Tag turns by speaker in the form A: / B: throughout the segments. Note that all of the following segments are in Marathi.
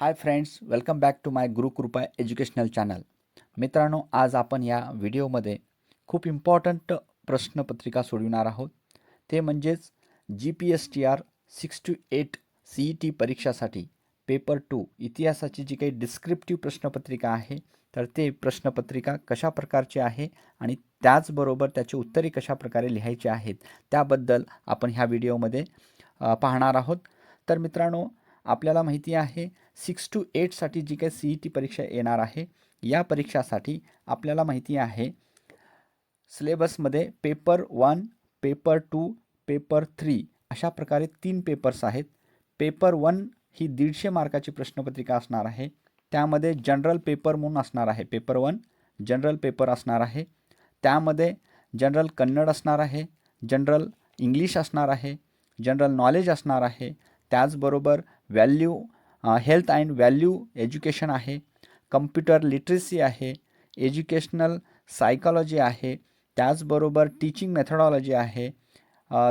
A: Hi friends welcome back to my Gurukrupa educational channel मित्रांनो आज आपण या व्हिडिओमध्ये खूप इम्पॉर्टंट प्रश्नपत्रिका सोडविणार आहोत. ते म्हणजेच G P S T R six two eight C E T परीक्षासाठी paper two इतिहासाची जी काही डिस्क्रिप्टिव्ह प्रश्नपत्रिका आहे तर ते प्रश्नपत्रिका कशा प्रकारची आहे आणि त्याचबरोबर त्याची उत्तरे कशा प्रकारे लिहायची आहेत त्याबद्दल आपण ह्या व्हिडिओमध्ये पाहणार आहोत. तर मित्रांनो आपल्याला माहिती आहे सिक्स टू एटसाठी जी काही सी ई टी परीक्षा येणार आहे या परीक्षासाठी आपल्याला माहिती आहे सिलेबसमध्ये paper one paper two paper three अशा प्रकारे तीन पेपर्स आहेत. पेपर वन ही दीडशे मार्काची प्रश्नपत्रिका असणार आहे. त्यामध्ये जनरल पेपर म्हणून असणार आहे पेपर वन जनरल पेपर असणार आहे. त्यामध्ये जनरल कन्नड असणार आहे जनरल इंग्लिश असणार आहे जनरल नॉलेज असणार आहे त्याचबरोबर value health and value education आहे कम्प्युटर लिटरेसी आहे एज्युकेशनल सायकॉलॉजी आहे त्याचबरोबर टीचिंग मेथडॉलॉजी आहे.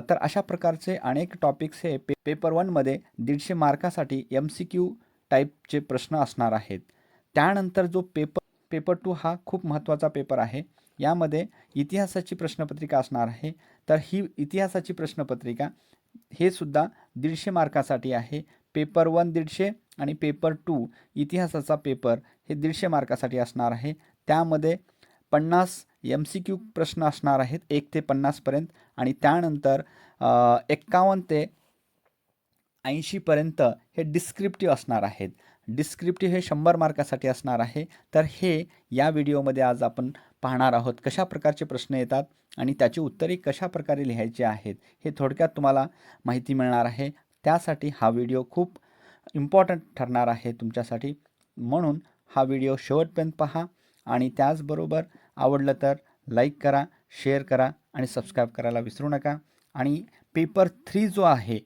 A: तर अशा प्रकारचे अनेक टॉपिक्स हे पे पेपर वनमध्ये दीडशे मार्कासाठी एम सी क्यू टाईपचे प्रश्न असणार आहेत. त्यानंतर जो पेपर पेपर टू हा खूप महत्त्वाचा पेपर आहे यामध्ये इतिहासाची प्रश्नपत्रिका असणार आहे. तर ही इतिहासाची प्रश्नपत्रिका हे सुद्धा दीडशे मार्कासाठी आहे. पेपर वन दीडशे आणि पेपर टू इतिहासाचा पेपर हे दीडशे मार्कासाठी असणार आहे. त्यामध्ये पन्नास एम सी क्यू प्रश्न असणार आहेत एक ते पन्नासपर्यंत आणि त्यानंतर एक्कावन्न ते ऐंशीपर्यंत हे डिस्क्रिप्टिव्ह असणार आहेत. डिस्क्रिप्टिव्ह हे शंभर मार्कासाठी असणार आहे. तर हे या व्हिडिओमध्ये आज आपण पाहणार आहोत कशा प्रकारचे प्रश्न येतात आणि त्याची उत्तरे कशा प्रकारे लिहायची आहेत हे थोडक्यात तुम्हाला माहिती मिळणार आहे. त्यासाठी हा व्हिडिओ खूप इम्पॉर्टंट ठरणार आहे तुमच्यासाठी. म्हणून हा व्हिडिओ शेवटपर्यंत पहा आणि त्याचबरोबर आवडलं तर लाईक करा शेअर करा आणि सबस्क्राईब करायला विसरू नका. आणि पेपर थ्री जो आहे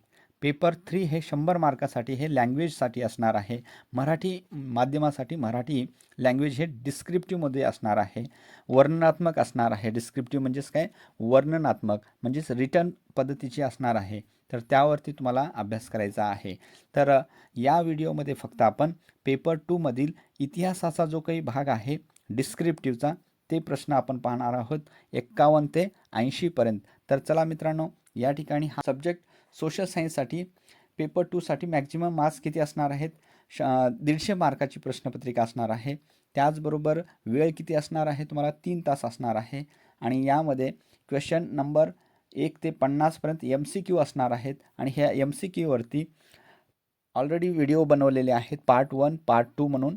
A: पेपर थ्री हे शंभर मार्कासाठी हे लँग्वेजसाठी असणार आहे. मराठी माध्यमासाठी मराठी लँग्वेज हे डिस्क्रिप्टिव्हमध्ये असणार आहे. वर्णनात्मक असणार आहे. डिस्क्रिप्टिव्ह म्हणजेच काय? वर्णनात्मक म्हणजेच रिटर्न पद्धतीची असणार आहे. तर त्यावरती तुम्हाला अभ्यास करायचा आहे. तर या व्हिडिओमध्ये फक्त आपण पेपर टूमधील इतिहासाचा जो काही भाग आहे डिस्क्रिप्टिव्हचा ते प्रश्न आपण पाहणार आहोत. एक्कावन्न ते ऐंशीपर्यंत तर चला मित्रांनो या ठिकाणी हा सब्जेक्ट सोशल सायन्ससाठी पेपर टूसाठी मॅक्झिमम मार्क्स किती असणार आहेत? श दीडशे मार्काची प्रश्नपत्रिका असणार आहे. त्याचबरोबर वेळ किती असणार आहे? तुम्हाला तीन तास असणार आहे. आणि यामध्ये क्वेश्चन नंबर एक ते पन्नासपर्यंत एम सी क्यू असणार आहेत. आणि ह्या एम सी क्यूवरती ऑलरेडी व्हिडिओ बनवलेले आहेत. पार्ट वन पार्ट टू म्हणून.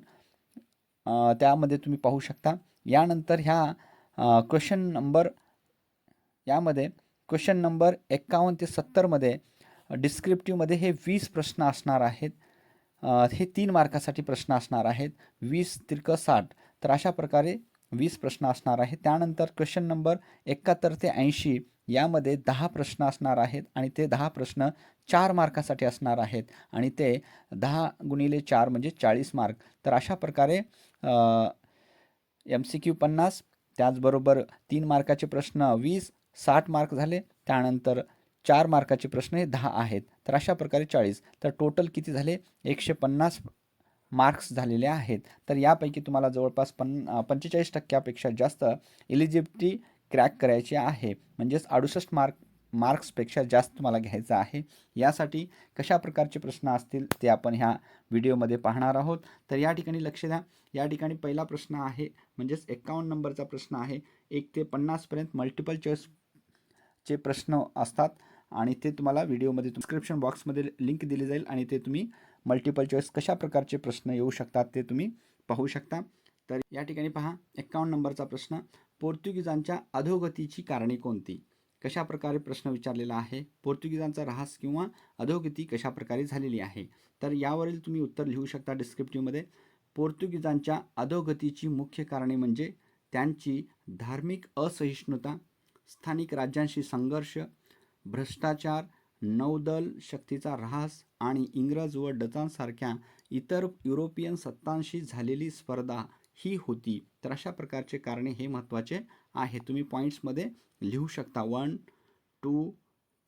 A: त्यामध्ये तुम्ही पाहू शकता. यानंतर ह्या क्वेश्चन नंबर यामध्ये क्वेश्चन नंबर एक्कावन्न ते सत्तरमध्ये डिस्क्रिप्टिव्हमध्ये हे वीस प्रश्न असणार आहेत. हे तीन मार्कासाठी प्रश्न असणार आहेत. वीस तिरक साठ. तर अशा प्रकारे वीस प्रश्न असणार आहेत. त्यानंतर क्वेश्चन नंबर एकाहत्तर ते ऐंशी यामध्ये दहा प्रश्न असणार आहेत आणि ते दहा प्रश्न चार मार्कासाठी असणार आहेत. आणि ते दहा गुणिले चार म्हणजे चाळीस मार्क. तर अशा प्रकारे एम सी क्यू पन्नास त्याचबरोबर तीन मार्काचे प्रश्न वीस साठ मार्क झाले त्यानंतर चार मार्काचे प्रश्न हे दहा आहेत. तर अशा प्रकारे चाळीस. तर टोटल किती झाले? एकशे पन्नास मार्क्स झालेले आहेत. तर यापैकी तुम्हाला जवळपास पन पंचेचाळीस टक्क्यापेक्षा जास्त एलिजिबिलिटी क्रॅक करायची आहे. म्हणजेच अडुसष्ट मार्क मार्क्सपेक्षा जास्त तुम्हाला घ्यायचं आहे. यासाठी कशा प्रकारचे प्रश्न असतील ते आपण ह्या व्हिडिओमध्ये पाहणार आहोत. तर या ठिकाणी लक्ष द्या. या ठिकाणी पहिला प्रश्न आहे म्हणजेच एक्कावन्न नंबरचा प्रश्न आहे. एक ते पन्नासपर्यंत मल्टिपल चे प्रश्न असतात आणि ते तुम्हाला व्हिडिओमध्ये डिस्क्रिप्शन बॉक्समध्ये लिंक दिली जाईल आणि ते तुम्ही मल्टिपल चॉईस कशा प्रकारचे प्रश्न येऊ शकतात ते तुम्ही पाहू शकता. तर या ठिकाणी पहा एक्कावन्न नंबरचा प्रश्न पोर्तुगीजांच्या अधोगतीची कारणे कोणती? कशा प्रकारे प्रश्न विचारलेला आहे? पोर्तुगीजांचा ऱ्हास किंवा अधोगती कशा प्रकारे झालेली आहे? तर यावरील तुम्ही उत्तर लिहू शकता डिस्क्रिप्टिव्हमध्ये पोर्तुगीजांच्या अधोगतीची मुख्य कारणे म्हणजे त्यांची धार्मिक असहिष्णुता स्थानिक राज्यांशी संघर्ष भ्रष्टाचार नौदल शक्तीचा ऱ्हास आणि इंग्रज व डचांसारख्या इतर युरोपियन सत्तांशी झालेली स्पर्धा ही होती. तर अशा प्रकारचे कारणे हे महत्त्वाचे आहे तुम्ही पॉईंट्समध्ये लिहू शकता. वन टू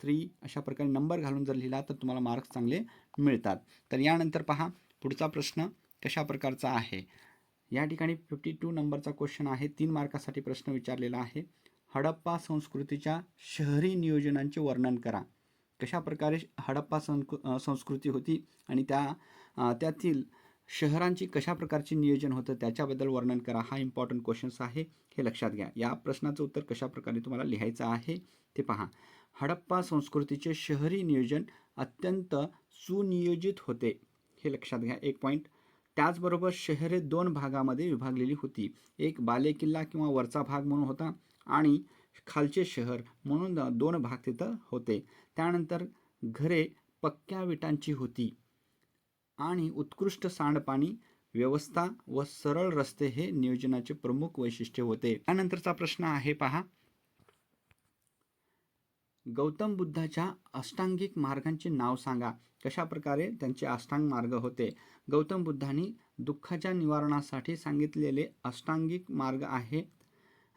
A: थ्री अशा प्रकारे नंबर घालून जर लिहिला तर तुम्हाला मार्क्स चांगले मिळतात. तर यानंतर पहा पुढचा प्रश्न कशा प्रकारचा आहे? या ठिकाणी फिफ्टी टू नंबरचा क्वेश्चन आहे. तीन मार्कासाठी प्रश्न विचारलेला आहे. हडप्पा संस्कृतीच्या शहरी नियोजनांचे वर्णन करा. कशा प्रकारे हडप्पा संस्कृ संस्कृती होती आणि त्या त्यातील शहरांची कशा प्रकारचे नियोजन होतं त्याच्याबद्दल वर्णन करा. हा इम्पॉर्टंट क्वेश्चन्स आहे हे लक्षात घ्या. या प्रश्नाचं उत्तर कशा प्रकारे तुम्हाला लिहायचं आहे ते पहा. हडप्पा संस्कृतीचे शहरी नियोजन अत्यंत सुनियोजित होते हे लक्षात घ्या. एक पॉईंट त्याचबरोबर शहरे दोन भागामध्ये विभागलेली होती. एक बालेकिल्ला किंवा वरचा भाग म्हणून होता. आणि खालचे शहर म्हणून दोन भाग तिथं होते. त्यानंतर घरे पक्क्या विटांची होती आणि उत्कृष्ट सांडपाणी व्यवस्था व सरळ रस्ते हे नियोजनाचे प्रमुख वैशिष्ट्य होते. त्यानंतरचा प्रश्न आहे पहा. गौतम बुद्धाच्या अष्टांगिक मार्गांचे नाव सांगा. कशा प्रकारे त्यांचे अष्टांग मार्ग होते. गौतम बुद्धांनी दुःखाच्या निवारणासाठी सांगितलेले अष्टांगिक मार्ग आहे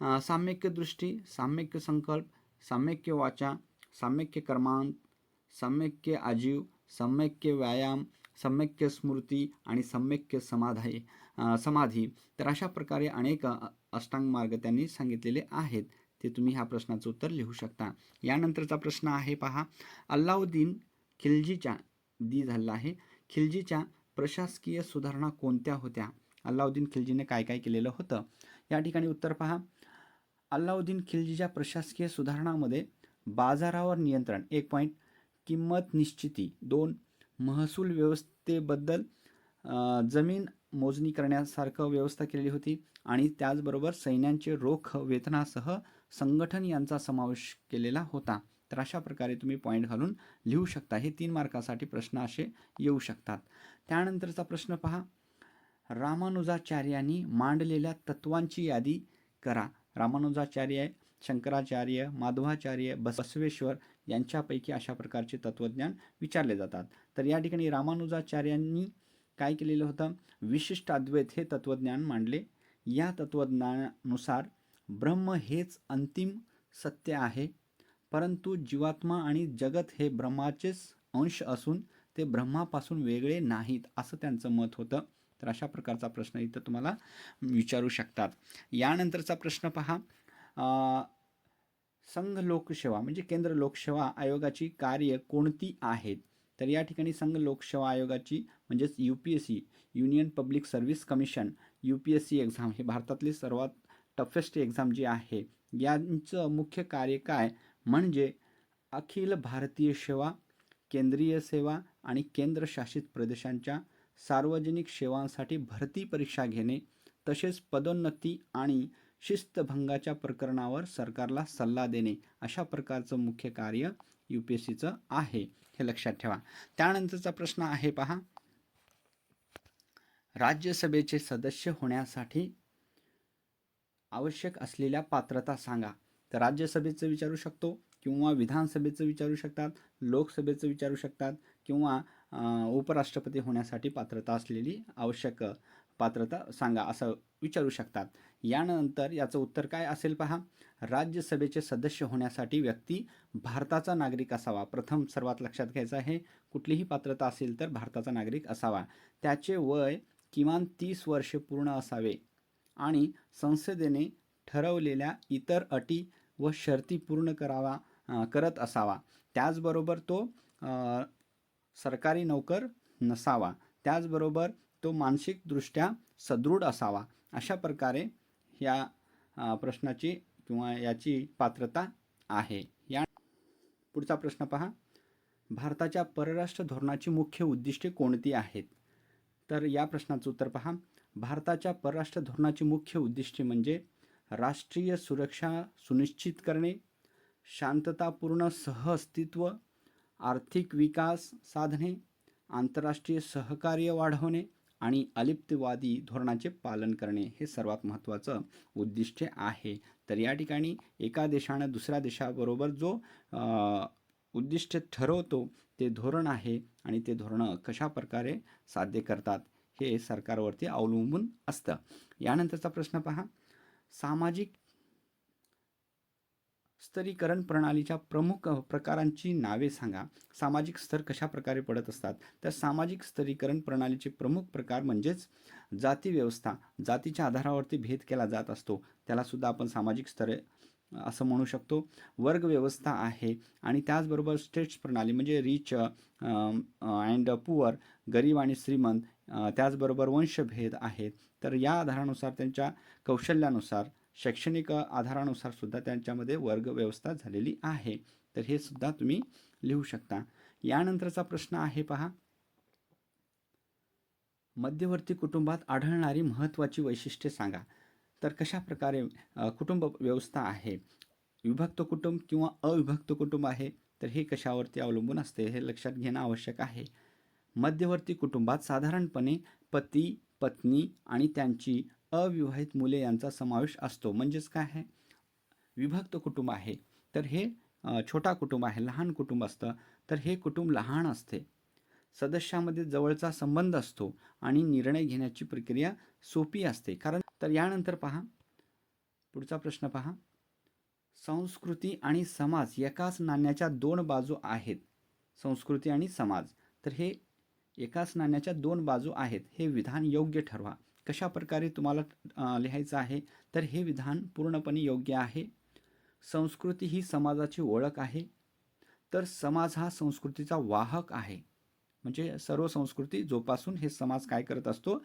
A: साम्यक्य दृष्टी साम्यक्य संकल्प साम्यक्य वाचा साम्यक्य कर्मांत साम्यक्य आजीव सम्यक्य व्यायाम सम्यक्य स्मृती आणि सम्यक्य समाधाई समाधी. तर अशा प्रकारे अनेक अष्टांग मार्ग त्यांनी सांगितलेले आहेत. ते तुम्ही ह्या प्रश्नाचं उत्तर लिहू शकता. यानंतरचा प्रश्न आहे पहा. अल्लाउद्दीन खिलजीच्या दी झालेला आहे. खिलजीच्या प्रशासकीय सुधारणा कोणत्या होत्या? अल्लाउद्दीन खिलजीने काय काय केलेलं होतं? या ठिकाणी उत्तर पहा. अल्लाउद्दीन खिलजीच्या प्रशासकीय सुधारणामध्ये बाजारावर नियंत्रण एक पॉईंट किंमत निश्चिती दोन. महसूल व्यवस्थेबद्दल जमीन मोजणी करण्यासारखं व्यवस्था केलेली होती आणि त्याचबरोबर सैन्यांचे रोख वेतनासह संघटन यांचा समावेश केलेला होता. तर अशा प्रकारे तुम्ही पॉईंट घालून लिहू शकता. हे तीन मार्कासाठी प्रश्न असे येऊ शकतात. त्यानंतरचा प्रश्न पहा. रामानुजाचार्यांनी मांडलेल्या तत्वांची यादी करा. रामानुजाचार्य शंकराचार्य माधवाचार्य बसवेश्वर यांच्यापैकी अशा प्रकारचे तत्त्वज्ञान विचारले जातात. तर या ठिकाणी रामानुजाचार्यांनी काय केलेलं होतं? विशिष्ट अद्वैत हे तत्त्वज्ञान मांडले. या तत्त्वज्ञानानुसार ब्रह्म हेच अंतिम सत्य आहे. परंतु जीवात्मा आणि जगत हे ब्रह्माचेच अंश असून ते ब्रह्मापासून वेगळे नाहीत असं त्यांचं मत होतं. तर अशा प्रकारचा प्रश्न इथं तुम्हाला विचारू शकतात. यानंतरचा प्रश्न पहा. संघ लोकसेवा म्हणजे केंद्र लोकसेवा आयोगाची कार्य कोणती आहेत? तर या ठिकाणी संघ लोकसेवा आयोगाची म्हणजेच U P S C union public service commission U P S C exam हे भारतातली सर्वात टफेस्ट एक्झाम जी आहे यांचं मुख्य कार्य काय? म्हणजे अखिल भारतीय सेवा केंद्रीय सेवा आणि केंद्रशासित प्रदेशांच्या सार्वजनिक सेवांसाठी भरती परीक्षा घेणे तसेच पदोन्नती आणि शिस्तभंगाच्या प्रकरणावर सरकारला सल्ला देणे अशा प्रकारचं मुख्य कार्य यू पी एस सीचं आहे हे लक्षात ठेवा. त्यानंतरचा प्रश्न आहे पहा. राज्यसभेचे सदस्य होण्यासाठी आवश्यक असलेल्या पात्रता सांगा. तर राज्यसभेचं विचारू शकतो किंवा विधानसभेचं विचारू शकतात लोकसभेचं विचारू शकतात किंवा उपराष्ट्रपती होण्यासाठी पात्रता असलेली आवश्यक पात्रता सांगा असं विचारू शकतात. यानंतर याचं उत्तर काय असेल पहा. राज्यसभेचे सदस्य होण्यासाठी व्यक्ती भारताचा नागरिक असावा. प्रथम सर्वात लक्षात घ्यायचं आहे कुठलीही पात्रता असेल तर भारताचा नागरिक असावा. त्याचे वय किमान तीस वर्षे पूर्ण असावे आणि संसदेने ठरवलेल्या इतर अटी व शर्ती पूर्ण करावा करत असावा. त्याचबरोबर तो सरकारी नोकर नसावा. त्याचबरोबर तो मानसिकदृष्ट्या सदृढ असावा. अशा प्रकारे या प्रश्नाची किंवा याची पात्रता आहे. या पुढचा प्रश्न पहा. भारताच्या परराष्ट्र धोरणाची मुख्य उद्दिष्टे कोणती आहेत? तर या प्रश्नाचं उत्तर पहा. भारताच्या परराष्ट्र धोरणाची मुख्य उद्दिष्टे म्हणजे राष्ट्रीय सुरक्षा सुनिश्चित करणे शांततापूर्ण सहअस्तित्व आर्थिक विकास साधणे आंतरराष्ट्रीय सहकार्य वाढवणे आणि अलिप्तवादी धोरणाचे पालन करणे हे सर्वात महत्त्वाचं उद्दिष्ट आहे. तर या ठिकाणी एका देशानं दुसऱ्या देशाबरोबर जो उद्दिष्ट ठरवतो ते धोरण आहे आणि ते धोरणं कशा प्रकारे साध्य करतात हे सरकारवरती अवलंबून असतं. यानंतरचा प्रश्न पहा. सामाजिक स्तरीकरण प्रणालीच्या प्रमुख प्रकारांची नावे सांगा. सामाजिक स्तर कशा प्रकारे पडत असतात? तर सामाजिक स्तरीकरण प्रणालीचे प्रमुख प्रकार म्हणजेच जाती व्यवस्था. जातीच्या आधारावरती भेद केला जात असतो. त्यालासुद्धा आपण सामाजिक स्तर असं म्हणू शकतो. वर्ग व्यवस्था आहे आणि त्याचबरोबर स्टेट्स प्रणाली म्हणजे रिच अँड पुअर गरीब आणि श्रीमंत त्याचबरोबर वंशभेद आहेत तर या आधारानुसार त्यांच्या कौशल्यानुसार शैक्षणिक आधारानुसार सुद्धा त्यांच्यामध्ये वर्ग व्यवस्था झालेली आहे. तर हे सुद्धा तुम्ही लिहू शकता. यानंतरचा प्रश्न आहे पहा. मध्यवर्ती कुटुंबात आढळणारी महत्त्वाची वैशिष्ट्ये सांगा. तर कशा प्रकारे कुटुंब व्यवस्था आहे? विभक्त कुटुंब किंवा अविभक्त कुटुंब आहे? तर हे कशावरती अवलंबून असते हे लक्षात घेणं आवश्यक आहे. मध्यवर्ती कुटुंबात साधारणपणे पती पत्नी आणि त्यांची अविवाहित मुले यांचा समावेश असतो. म्हणजेच काय आहे? विभक्त कुटुंब आहे. तर हे छोटा कुटुंब आहे लहान कुटुंब असतं. तर हे कुटुंब लहान असते. सदस्यामध्ये जवळचा संबंध असतो आणि निर्णय घेण्याची प्रक्रिया सोपी असते. कारण तर यानंतर पहा. पुढचा प्रश्न पहा. संस्कृती आणि समाज एकाच नाण्याच्या दोन बाजू आहेत. संस्कृती आणि समाज. तर हे एकाच नाण्याच्या दोन बाजू आहेत. हे विधान योग्य ठरवा. कशा प्रकारे तुम्हाला लिहायचं आहे तर हे विधान पूर्णपणे योग्य आहे. संस्कृती ही समाजाची ओळख आहे. तर समाज हा संस्कृतीचा वाहक आहे. म्हणजे सर्व संस्कृती जोपासून हे समाज काय करत असतो?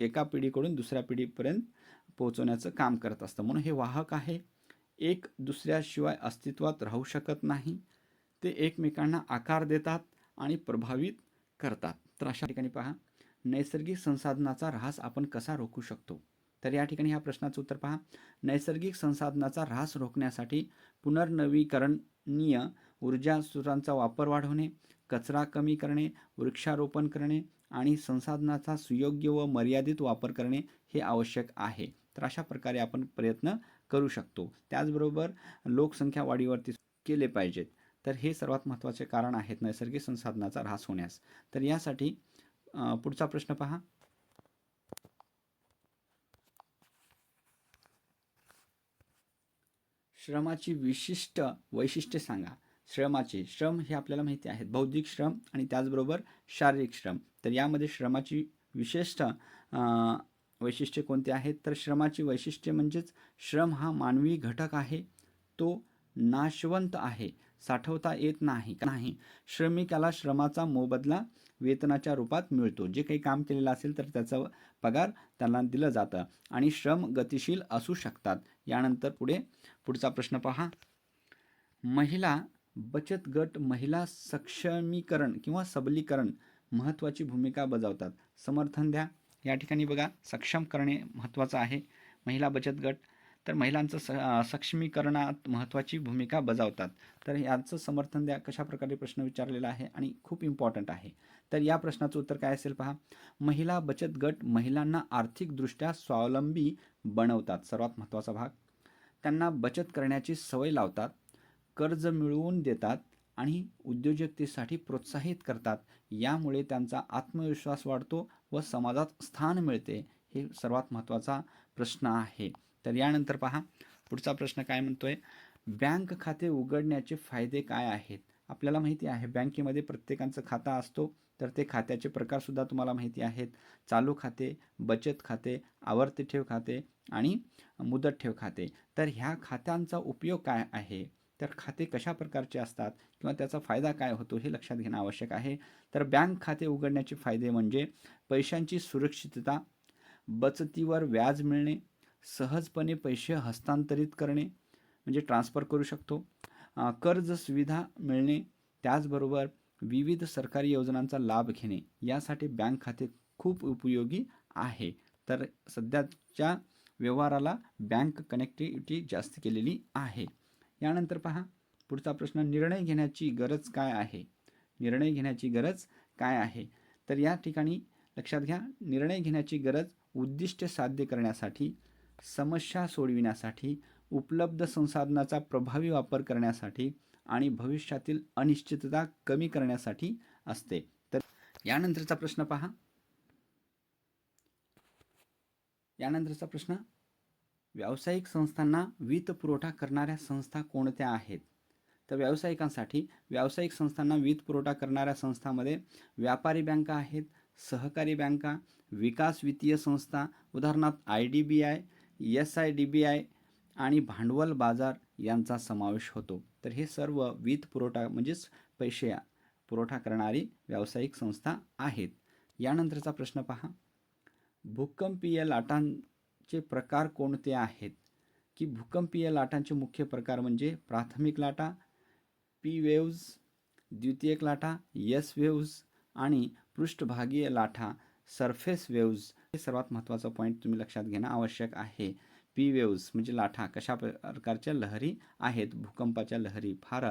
A: एका पिढीकडून दुसऱ्या पिढीपर्यंत पोहोचवण्याचं काम करत असतं. म्हणून हे वाहक आहे. एक दुसऱ्याशिवाय अस्तित्वात राहू शकत नाही. ते एकमेकांना आकार देतात आणि प्रभावित करतात. तर अशा ठिकाणी पहा. नैसर्गिक संसाधनाचा ऱ्हास आपण कसा रोखू शकतो? तर या ठिकाणी ह्या प्रश्नाचं उत्तर पहा. नैसर्गिक संसाधनाचा ऱ्हास रोखण्यासाठी पुनर्नवीकरणीय ऊर्जा स्रोतांचा वापर वाढवणे कचरा कमी करणे वृक्षारोपण करणे आणि संसाधनाचा सुयोग्य व मर्यादित वापर करणे हे आवश्यक आहे. तर अशा प्रकारे आपण प्रयत्न करू शकतो. त्याचबरोबर लोकसंख्या वाढीवरती केले पाहिजेत. तर हे सर्वात महत्त्वाचे कारण आहेत नैसर्गिक संसाधनाचा ऱ्हास होण्यास. तर यासाठी पुढचा प्रश्न पहा. श्रमाची विशिष्ट वैशिष्ट्ये सांगा. श्रमाचे श्रम हे आपल्याला माहिती आहेत. बौद्धिक श्रम आणि त्याचबरोबर शारीरिक श्रम. तर यामध्ये श्रमाची विशिष्ट वैशिष्ट्ये कोणती आहेत? तर श्रमाची वैशिष्ट्ये म्हणजेच श्रम हा मानवी घटक आहे. तो नाशवंत आहे. साठवता येत नाही. नाही? श्रमिकाला श्रमाचा मोबदला वेतनाच्या रूपात मिळतो. जे काही काम केलेलं असेल तर त्याचा पगार त्यांना दिलं जातं आणि श्रम गतिशील असू शकतात. यानंतर पुढे पुढचा प्रश्न पहा. महिला बचत गट महिला सक्षमीकरण किंवा सबलीकरण महत्त्वाची भूमिका बजावतात. समर्थन द्या. या ठिकाणी बघा सक्षम करणे महत्त्वाचं आहे. महिला बचत गट तर महिलांचं स सक्षमीकरणात महत्त्वाची भूमिका बजावतात. तर याचं समर्थन द्या कशा प्रकारे प्रश्न विचारलेला आहे आणि खूप इम्पॉर्टंट आहे. तर या प्रश्नाचं उत्तर काय असेल पहा. महिला बचत गट महिलांना आर्थिकदृष्ट्या स्वावलंबी बनवतात. सर्वात महत्त्वाचा भाग. त्यांना बचत करण्याची सवय लावतात कर्ज मिळवून देतात आणि उद्योजकतेसाठी प्रोत्साहित करतात. यामुळे त्यांचा आत्मविश्वास वाढतो व समाजात स्थान मिळते. हे सर्वात महत्त्वाचा प्रश्न आहे. तर यानंतर पहा पुढचा प्रश्न काय म्हणतोय? बँक खाते उघडण्याचे फायदे काय आहेत? आपल्याला माहिती आहे बँकेमध्ये प्रत्येकाचं खातं असतो तर ते खात्याचे प्रकारसुद्धा तुम्हाला माहिती आहेत. चालू खाते बचत खाते आवर्ती ठेव खाते आणि मुदत ठेव खाते. तर ह्या खात्यांचा उपयोग काय आहे? तर खाते कशा प्रकारचे असतात किंवा त्याचा फायदा काय होतो हे लक्षात घेणं आवश्यक आहे. तर बँक खाते उघडण्याचे फायदे म्हणजे पैशांची सुरक्षितता बचतीवर व्याज मिळणे सहजपणे पैसे हस्तांतरित करणे म्हणजे ट्रान्सफर करू शकतो. कर्ज सुविधा मिळणे त्याचबरोबर विविध सरकारी योजनांचा लाभ घेणे यासाठी बँक खाते खूप उपयोगी आहे. तर सध्याच्या व्यवहाराला बँक कनेक्टिव्हिटी जास्त केलेली आहे. यानंतर पहा पुढचा प्रश्न निर्णय घेण्याची गरज काय आहे? निर्णय घेण्याची गरज काय आहे? तर या ठिकाणी लक्षात घ्या निर्णय घेण्याची गरज उद्दिष्ट साध्य करण्यासाठी समस्या सोडविण्यासाठी उपलब्ध संसाधनाचा प्रभावी वापर करण्यासाठी आणि भविष्यातील अनिश्चितता कमी करण्यासाठी असते. तर यानंतरचा प्रश्न पहा. यानंतरचा प्रश्न व्यावसायिक संस्थांना वित्त पुरवठा करणाऱ्या संस्था कोणत्या आहेत? तर व्यावसायिकांसाठी व्यावसायिक संस्थांना वित्त पुरवठा करणाऱ्या संस्थांमध्ये व्यापारी बँका आहेत सहकारी बँका विकास वित्तीय संस्था उदाहरणार्थ I D B I S I D B I आणि भांडवल बाजार यांचा समावेश होतो. तर हे सर्व वीज पुरवठा म्हणजेच पैसे पुरवठा करणारी व्यावसायिक संस्था आहेत. यानंतरचा प्रश्न पहा. भूकंपीय लाटांचे प्रकार कोणते आहेत? की भूकंपीय लाटांचे मुख्य प्रकार म्हणजे प्राथमिक लाटा पी वेव्ज द्वितीयक लाटा यस वेव्ज आणि पृष्ठभागीय लाटा सरफेस वेव्ज हे सर्वात महत्त्वाचा पॉईंट तुम्ही लक्षात घेणं आवश्यक आहे. पी वेव्ज म्हणजे लाटा कशा प्रकारच्या लहरी आहेत? भूकंपाच्या लहरी फार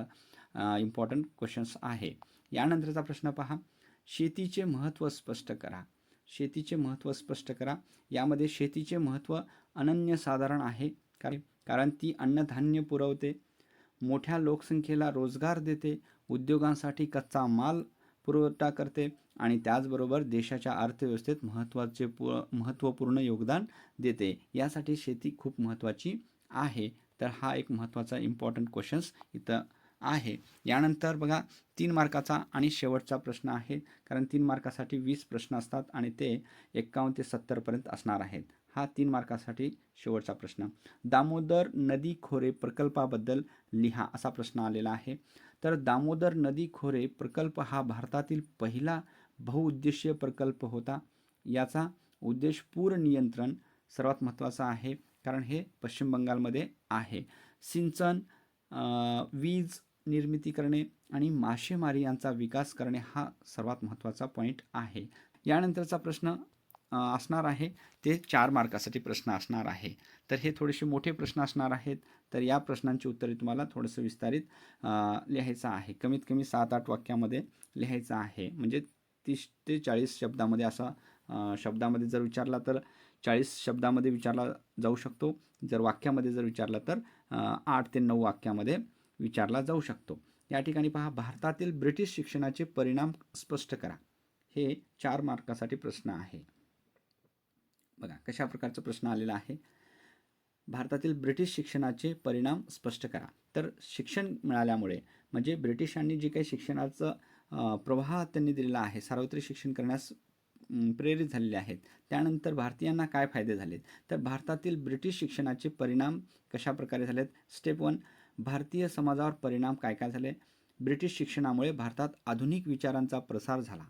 A: इम्पॉर्टंट क्वेश्चन्स आहे. यानंतरचा प्रश्न पहा. शेतीचे महत्त्व स्पष्ट करा. शेतीचे महत्त्व स्पष्ट करा. यामध्ये शेतीचे महत्त्व अनन्यसाधारण आहे. कारण कारण ती अन्नधान्य पुरवते मोठ्या लोकसंख्येला रोजगार देते उद्योगांसाठी कच्चा माल पुरवठा करते आणि त्याचबरोबर देशाच्या अर्थव्यवस्थेत महत्त्वाचे पु महत्त्वपूर्ण योगदान देते. यासाठी शेती खूप महत्त्वाची आहे. तर हा एक महत्त्वाचा इम्पॉर्टंट क्वेश्चन्स इथं आहे. यानंतर बघा तीन मार्काचा आणि शेवटचा प्रश्न आहे. कारण तीन मार्कासाठी वीस प्रश्न असतात आणि ते एक्कावन्न ते सत्तरपर्यंत असणार आहेत. हा तीन मार्कासाठी शेवटचा प्रश्न. दामोदर नदी खोरे प्रकल्पाबद्दल लिहा असा प्रश्न आलेला आहे. तर दामोदर नदी खोरे प्रकल्प हा भारतातील पहिला बहुउद्देशीय प्रकल्प होता. याचा उद्देश पूर नियंत्रण सर्वात महत्त्वाचा आहे कारण हे पश्चिम बंगालमध्ये आहे. सिंचन वीज निर्मिती करणे आणि मासेमारी यांचा विकास करणे हा सर्वात महत्त्वाचा पॉईंट आहे. यानंतरचा प्रश्न असणार आहे. ते चार मार्कासाठी प्रश्न असणार आहे. तर हे थोडेसे मोठे प्रश्न असणार आहेत. तर या प्रश्नांची उत्तरे तुम्हाला थोडंसं विस्तारित लिहायचं आहे. कमीत कमी सात आठ वाक्यामध्ये लिहायचं आहे. म्हणजे तीस ते चाळीस शब्दामध्ये असा शब्दामध्ये जर विचारला तर चाळीस शब्दामध्ये विचारला जाऊ शकतो. जर वाक्यामध्ये जर विचारला तर आठ ते नऊ वाक्यामध्ये विचारला जाऊ शकतो. या ठिकाणी पहा भारतातील ब्रिटिश शिक्षणाचे परिणाम स्पष्ट करा. हे चार मार्कासाठी प्रश्न आहे. बघा कशा प्रकारचा प्रश्न आलेला आहे? भारतातील ब्रिटिश शिक्षणाचे परिणाम स्पष्ट करा. तर शिक्षण मिळाल्यामुळे म्हणजे ब्रिटिशांनी जे काही शिक्षणाचं प्रवाह त्यांनी दिलेला आहे. सार्वत्रिक शिक्षण करण्यास प्रेरित झालेले आहेत. त्यानंतर भारतीयांना काय फायदे झालेत? तर भारतातील ब्रिटिश शिक्षणाचे परिणाम कशा प्रकारे झालेत? स्टेप वन भारतीय समाजावर परिणाम काय काय झाले? ब्रिटिश शिक्षणामुळे भारतात आधुनिक विचारांचा प्रसार झाला.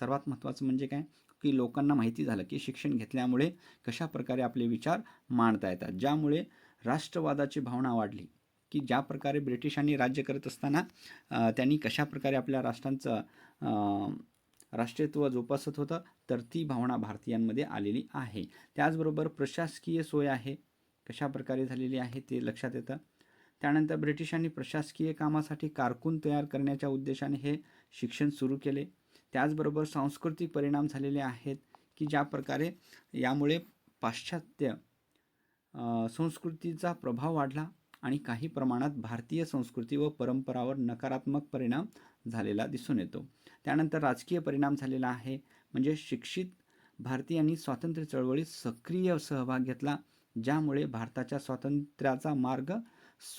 A: सर्वात महत्त्वाचं म्हणजे काय? की लोकांना माहिती झालं की शिक्षण घेतल्यामुळे कशा प्रकारे आपले विचार मांडता येतात. ज्यामुळे राष्ट्रवादाची भावना वाढली. की ज्या प्रकारे ब्रिटिशांनी राज्य करत असताना त्यांनी कशा प्रकारे आपल्या राष्ट्रांचं राष्ट्रीयत्व जोपासत होतं तर ती भावना भारतीयांमध्ये आलेली आहे. त्याचबरोबर प्रशासकीय सोय आहे. कशा प्रकारे झालेली आहे ते लक्षात येतं. त्यानंतर ब्रिटिशांनी प्रशासकीय कामासाठी कारकून तयार करण्याच्या उद्देशाने हे शिक्षण सुरू केले. त्याचबरोबर सांस्कृतिक परिणाम झालेले आहेत की ज्या प्रकारे यामुळे पाश्चात्य संस्कृतीचा प्रभाव वाढला. आणि काही प्रमाणात भारतीय संस्कृती व परंपरावर नकारात्मक परिणाम झालेला दिसून येतो. त्यानंतर राजकीय परिणाम झालेला आहे. म्हणजे शिक्षित भारतीयांनी स्वातंत्र्य चळवळीत सक्रिय सहभाग घेतला ज्यामुळे भारताच्या स्वातंत्र्याचा मार्ग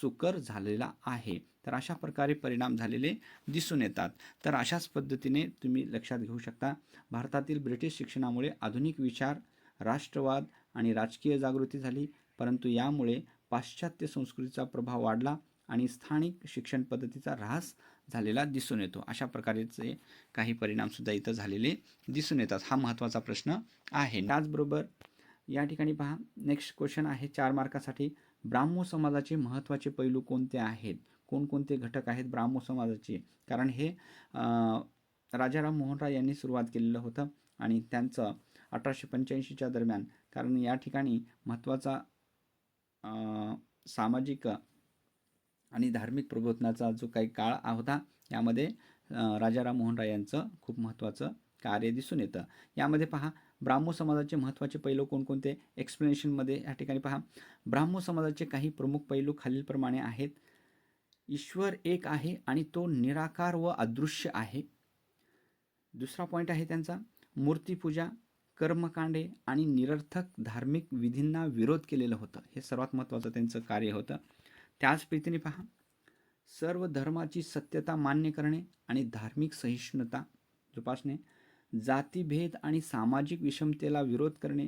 A: सुकर झालेला आहे. तर अशा प्रकारे परिणाम झालेले दिसून येतात. तर अशाच पद्धतीने तुम्ही लक्षात घेऊ शकता भारतातील ब्रिटिश शिक्षणामुळे आधुनिक विचार राष्ट्रवाद आणि राजकीय जागृती झाली. परंतु यामुळे पाश्चात्य संस्कृतीचा प्रभाव वाढला आणि स्थानिक शिक्षण पद्धतीचा ऱ्हास झालेला दिसून येतो. अशा प्रकारचे काही परिणामसुद्धा इथं झालेले दिसून येतात. हा महत्त्वाचा प्रश्न आहे. त्याचबरोबर या ठिकाणी पहा नेक्स्ट क्वेश्चन आहे. चार मार्कासाठी ब्राह्मो समाजाचे महत्त्वाचे पैलू कोणते आहेत? कोणकोणते घटक आहेत ब्राह्मो समाजाचे? कारण हे राजाराम मोहन राय यांनी सुरुवात केलेलं होतं आणि त्यांचं अठराशे पंच्याऐंशीच्या दरम्यान. कारण या ठिकाणी महत्त्वाचा सामाजिक आणि धार्मिक प्रबोधनाचा जो काही काळ होता यामध्ये राजाराम मोहन राय यांचं खूप महत्त्वाचं कार्य दिसून येतं. यामध्ये पहा ब्राह्मो समाजाचे महत्त्वाचे पैलू कोणकोणते? एक्सप्लेनेशनमध्ये या ठिकाणी पहा. ब्राह्मो समाजाचे काही प्रमुख पैलू खालीलप्रमाणे आहेत. ईश्वर एक आहे आणि तो निराकार व अदृश्य आहे. दुसरा पॉईंट आहे त्यांचा. मूर्तीपूजा कर्मकांडे आणि निरर्थक धार्मिक विधींना विरोध केलेलं होतं. हे सर्वात महत्त्वाचं त्यांचं कार्य होतं. त्याच प्रीतीने पहा. सर्व धर्माची सत्यता मान्य करणे आणि धार्मिक सहिष्णुता जोपासणे जातीभेद आणि सामाजिक विषमतेला विरोध करणे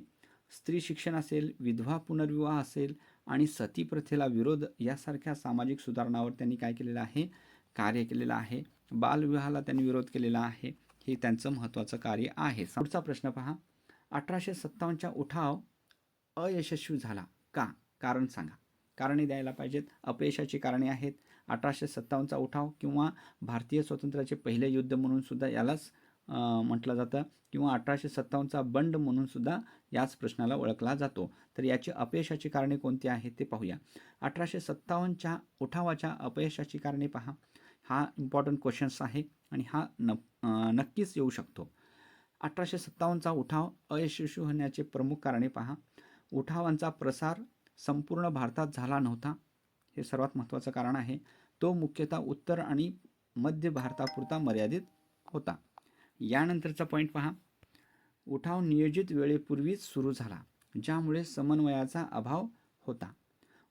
A: स्त्री शिक्षण असेल विधवा पुनर्विवाह असेल आणि सती प्रथेला विरोध यासारख्या सामाजिक सुधारणावर त्यांनी काय केलेलं आहे? कार्य केलेलं आहे. बालविवाहाला त्यांनी विरोध केलेला आहे. हे त्यांचं महत्त्वाचं कार्य आहे. पुढचा प्रश्न पहा. अठराशे सत्तावन्नच्या उठाव अयशस्वी झाला. का? कारण सांगा. कारणे द्यायला पाहिजेत. अपयशाची कारणे आहेत. अठराशे सत्तावन्नचा उठाव किंवा भारतीय स्वातंत्र्याचे पहिले युद्ध म्हणून सुद्धा यालाच म्हटलं जातं किंवा अठराशे सत्तावन्नचा बंड म्हणून सुद्धा याच प्रश्नाला ओळखला जातो. तर याची अपयशाची कारणे कोणती आहेत ते पाहूया. अठराशे सत्तावन्नच्या उठावाच्या अपयशाची कारणे पहा. हा इम्पॉर्टंट क्वेश्चन्स आहे आणि हा न नक्कीच येऊ शकतो. अठराशे सत्तावन्नचा उठाव अयशस्वी होण्याचे प्रमुख कारणे पहा. उठावांचा प्रसार संपूर्ण भारतात झाला नव्हता. हे सर्वात महत्त्वाचं कारण आहे. तो मुख्यतः उत्तर आणि मध्य भारतापुरता मर्यादित होता. यानंतरचा पॉईंट पहा. उठाव नियोजित वेळेपूर्वीच सुरू झाला ज्यामुळे समन्वयाचा अभाव होता.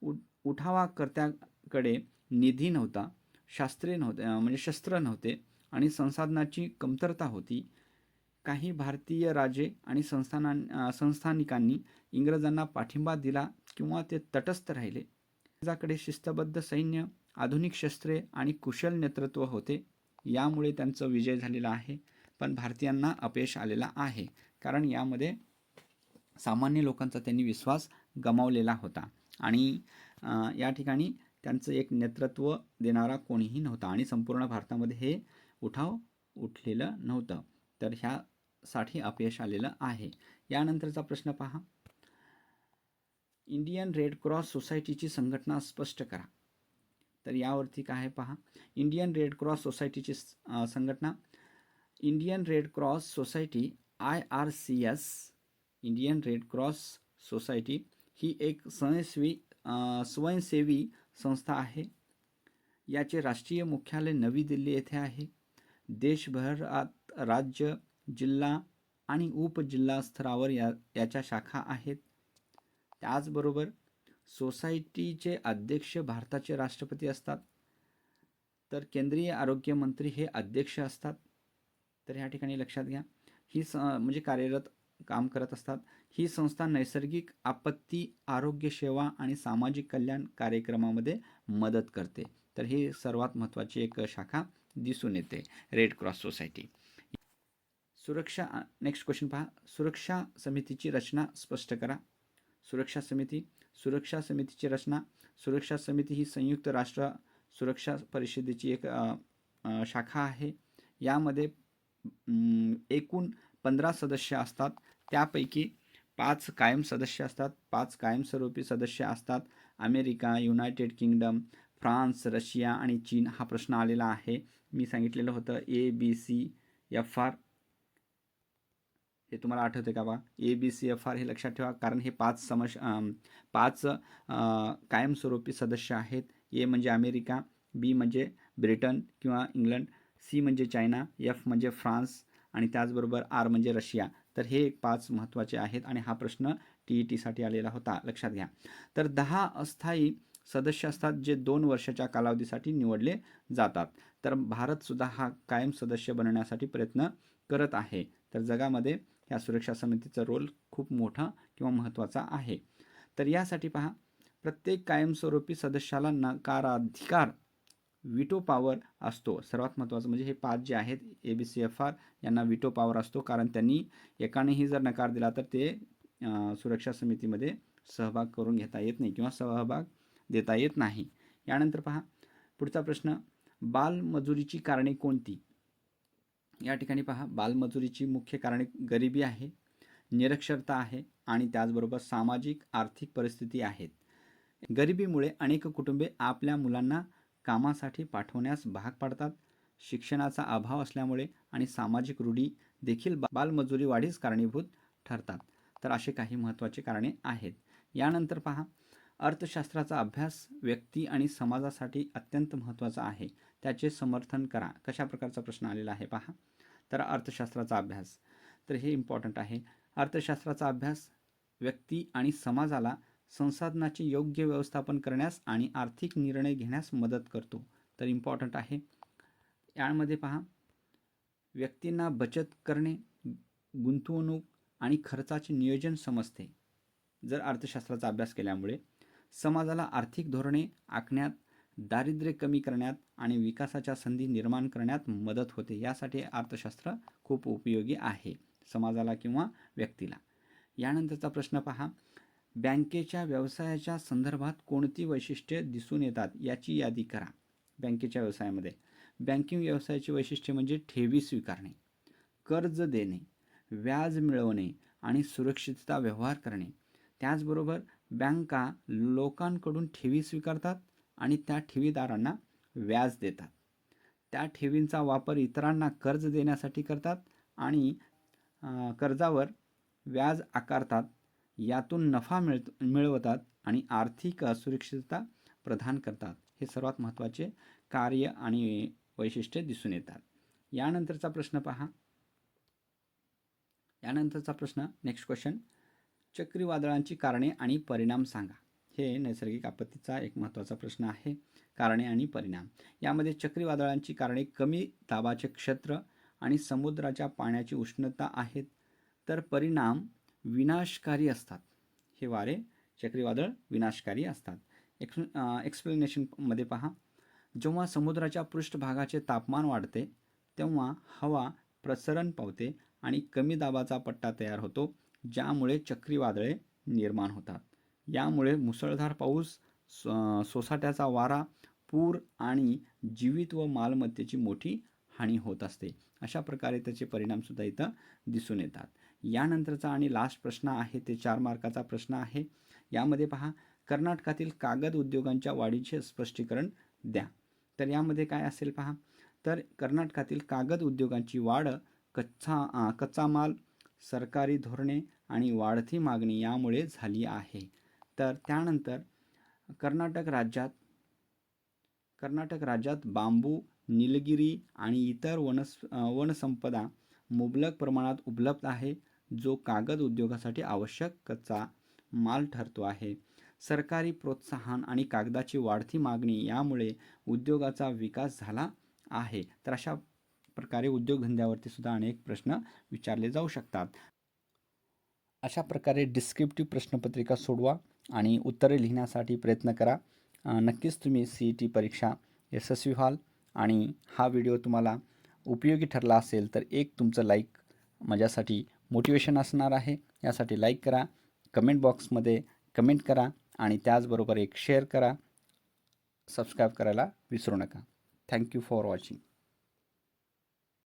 A: उ उठावाकर्त्याकडे निधी नव्हता शास्त्रे नव्हते म्हणजे शस्त्र नव्हते आणि संसाधनाची कमतरता होती. काही भारतीय राजे आणि संस्थानां संस्थानिकांनी इंग्रजांना पाठिंबा दिला किंवा ते तटस्थ राहिले. इंग्रजाकडे शिस्तबद्ध सैन्य आधुनिक शस्त्रे आणि कुशल नेतृत्व होते. यामुळे त्यांचा विजय झालेला आहे. पण भारतीयांना अपयश आलेला आहे. कारण यामध्ये सामान्य लोकांचा त्यांनी विश्वास गमावलेला होता. आणि या ठिकाणी त्यांचं एक नेतृत्व देणारा कोणीही नव्हता. आणि संपूर्ण भारतामध्ये हे उठाव उठलेलं नव्हतं. तर ह्या साठी अपयश आलेलं आहे. यानंतरचा प्रश्न पहा. इंडियन रेड क्रॉस सोसायटीची संघटना स्पष्ट करा. तर यावरती काय आहे पहा. इंडियन रेड क्रॉस सोसायटीची संघटना. Indian red cross society I R C S Indian red cross society ही एक स्वयंसेवी स्वयंसेवी संस्था आहे. याचे राष्ट्रीय मुख्यालय नवी दिल्ली येथे आहे. देशभरात राज्य जिल्हा आणि उपजिल्हा स्तरावर या याच्या शाखा आहेत. त्याचबरोबर सोसायटीचे अध्यक्ष भारताचे राष्ट्रपती असतात. तर केंद्रीय आरोग्यमंत्री हे अध्यक्ष असतात. तर ह्या ठिकाणी लक्षात घ्या. ही स म्हणजे कार्यरत काम करत असतात. ही संस्था नैसर्गिक आपत्ती आरोग्य सेवा आणि सामाजिक कल्याण कार्यक्रमामध्ये मदत करते. तर ही सर्वात महत्त्वाची एक शाखा दिसून येते. Red cross society. सुरक्षा नेक्स्ट क्वेश्चन पहा. सुरक्षा समितीची रचना स्पष्ट करा. सुरक्षा समिती सुरक्षा समितीची रचना. सुरक्षा समिती ही संयुक्त राष्ट्र सुरक्षा परिषदेची एक शाखा आहे. यामध्ये एकूण पंधरा सदस्य असतात. त्यापैकी पाच कायम सदस्य असतात. पाच कायमस्वरूपी सदस्य असतात. America United Kingdom France Russia आणि चीन हा प्रश्न आलेला आहे. मी सांगितलेलं होतं A B C F R हे तुम्हाला आठवते का बा? A B C F R हे लक्षात ठेवा. कारण हे पाच समश पाच कायमस्वरूपी सदस्य आहेत. ए म्हणजे अमेरिका बी म्हणजे ब्रिटन किंवा इंग्लंड सी म्हणजे चायना एफ म्हणजे फ्रान्स आणि त्याचबरोबर आर म्हणजे रशिया. तर हे एक पाच महत्त्वाचे आहेत आणि हा प्रश्न टी ई टीसाठी आलेला होता. लक्षात घ्या. तर दहा अस्थायी सदस्य असतात जे दोन वर्षाच्या कालावधीसाठी निवडले जातात. तर भारतसुद्धा हा कायम सदस्य बनण्यासाठी प्रयत्न करत आहे. तर जगामध्ये या सुरक्षा समितीचा रोल खूप मोठा किंवा महत्त्वाचा आहे. तर यासाठी पहा प्रत्येक कायमस्वरूपी सदस्याला नकाराधिकार विटो पॉवर असतो. सर्वात महत्त्वाचं म्हणजे हे पाच जे आहेत A B C F R यांना विटो पॉवर असतो. कारण त्यांनी एकानेही जर नकार दिला तर ते सुरक्षा समितीमध्ये सहभाग करून घेता येत नाही किंवा सहभाग देता येत नाही. यानंतर पहा पुढचा प्रश्न बालमजुरीची कारणे कोणती? या ठिकाणी पहा बालमजुरीची मुख्य कारणे गरिबी आहे निरक्षरता आहे आणि त्याचबरोबर सामाजिक आर्थिक परिस्थिती आहेत. गरिबीमुळे अनेक कुटुंबे आपल्या मुलांना कामासाठी पाठवण्यास भाग पाडतात. शिक्षणाचा अभाव असल्यामुळे आणि सामाजिक रूढी देखील बा- बालमजुरी वाढीस कारणीभूत ठरतात. तर असे काही महत्त्वाचे कारणे आहेत. यानंतर पहा अर्थशास्त्राचा अभ्यास व्यक्ती आणि समाजासाठी अत्यंत महत्त्वाचा आहे. त्याचे समर्थन करा. कशा प्रकारचा प्रश्न आलेला आहे पहा. तर अर्थशास्त्राचा अभ्यास. तर हे इम्पॉर्टंट आहे. अर्थशास्त्राचा अभ्यास व्यक्ती आणि समाजाला संसाधनाचे योग्य व्यवस्थापन करण्यास आणि आर्थिक निर्णय घेण्यास मदत करतो. तर इम्पॉर्टंट आहे. यामध्ये पहा व्यक्तींना बचत करणे गुंतवणूक आणि खर्चाचे नियोजन समजते. जर अर्थशास्त्राचा अभ्यास केल्यामुळे समाजाला आर्थिक धोरणे आखण्यात दारिद्र्य कमी करण्यात आणि विकासाच्या संधी निर्माण करण्यात मदत होते. यासाठी अर्थशास्त्र खूप उपयोगी आहे समाजाला किंवा व्यक्तीला. यानंतरचा प्रश्न पहा. बँकेच्या व्यवसायाच्या संदर्भात कोणती वैशिष्ट्ये दिसून येतात याची यादी करा. बँकेच्या व्यवसायामध्ये. बँकिंग व्यवसायाची वैशिष्ट्ये म्हणजे ठेवी स्वीकारणे कर्ज देणे व्याज मिळवणे आणि सुरक्षितता व्यवहार करणे. त्याचबरोबर बँका लोकांकडून ठेवी स्वीकारतात आणि त्या ठेवीदारांना व्याज देतात. त्या ठेवींचा वापर इतरांना कर्ज देण्यासाठी करतात आणि कर्जावर व्याज आकारतात. यातून नफा मिळ मिळवतात आणि आर्थिक सुरक्षितता प्रदान करतात. हे सर्वात महत्त्वाचे कार्य आणि वैशिष्ट्ये दिसून येतात. यानंतरचा प्रश्न पहा. यानंतरचा प्रश्न नेक्स्ट क्वेश्चन चक्रीवादळांची कारणे आणि परिणाम सांगा. हे नैसर्गिक आपत्तीचा एक महत्त्वाचा प्रश्न आहे. कारणे आणि परिणाम. यामध्ये चक्रीवादळांची कारणे कमी दाबाचे क्षेत्र आणि समुद्राच्या पाण्याची उष्णता आहेत. तर परिणाम विनाशकारी असतात. हे वारे चक्रीवादळ विनाशकारी असतात. एक्स एक्सप्लेनेशनमध्ये पहा. जेव्हा समुद्राच्या पृष्ठभागाचे तापमान वाढते तेव्हा हवा प्रसरण पावते आणि कमी दाबाचा पट्टा तयार होतो ज्यामुळे चक्रीवादळे निर्माण होतात. यामुळे मुसळधार पाऊस सोसाट्याचा वारा पूर आणि जीवित व मालमत्तेची मोठी हानी होत असते. अशा प्रकारे त्याचे परिणामसुद्धा इथं दिसून येतात. यानंतरचा आणि लास्ट प्रश्न आहे ते चार मार्काचा प्रश्न आहे. यामध्ये पहा कर्नाटकातील कागद उद्योगांच्या वाढीचे स्पष्टीकरण द्या. तर यामध्ये काय असेल पहा तर कर्नाटकातील कागद उद्योगांची वाढ कच्चा कच्चा माल सरकारी धोरणे आणि वाढती मागणी यामुळे झाली आहे. तर त्यानंतर कर्नाटक राज्यात कर्नाटक राज्यात बांबू निलगिरी आणि इतर वनस वनसंपदा मुबलक प्रमाणात उपलब्ध आहे जो कागद उद्योगासाठी आवश्यक कच्चा माल ठरतो आहे. सरकारी प्रोत्साहन आणि कागदाची वाढती मागणी यामुळे उद्योगाचा विकास झाला आहे तर अशा प्रकारे उद्योगधंद्यावरती सुद्धा अनेक प्रश्न विचारले जाऊ शकतात. अशा प्रकारे डिस्क्रिप्टिव्ह प्रश्नपत्रिका सोडवा. आणि उत्तरे लिहिण्यासाठी प्रयत्न करा. नक्कीच तुम्ही सी ई टी परीक्षा यशस्वी व्हाल आणि हा व्हिडिओ तुम्हाला उपयोगी ठरला असेल तर एक तुमचं लाईक माझ्यासाठी मोटिवेशन असणार आहे. यासाठी लाईक करा कमेंट बॉक्समध्ये कमेंट करा आणि त्याचबरोबर एक शेअर करा. सबस्क्राईब करायला विसरू नका. Thank you for watching.